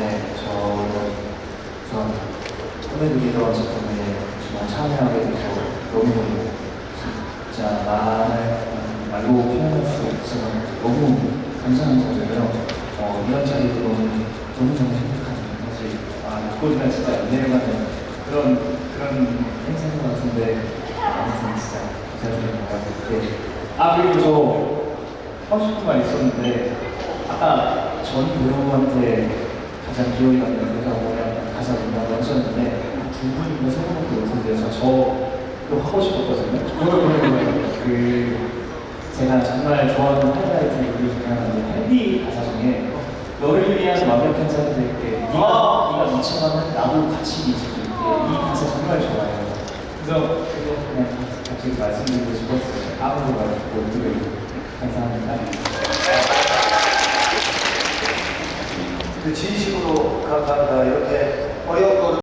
네, 저는 우선 꿈의 누리던 작품에 정말 참여하게 돼서 너무너무 진짜 말을 말로 표현할 수 없어서 너무 감사한 거고요. 어, 이런 자리도 너무 너무 너무 행복합니다. 사실 아, 듣고 지나 진짜 안 내려가는 그런 그런 행사인 것 같은데 아무튼 진짜 감사드립니다. 네. 아 그리고 저 하고 싶은 말 있었는데 아까 전 배우한테 가장 기억이 남는 대사 뭐냐 가사 뭐냐고 하셨는데 두 분인가 세 분밖에 못했는데 저도 하고 싶었거든요. 그 제가 정말 좋아하는 하이라이트 그리고 중에 하나는 헬비 가사 중에 너를 위한 완벽한 될게 네가 네가 미쳐가면 나도 같이 미쳐줄게 이 가사 정말 좋아해요. 그래서 그거 그냥 갑자기 말씀드리고 싶었어요. 그 진심으로 감사합니다. 이렇게 어려운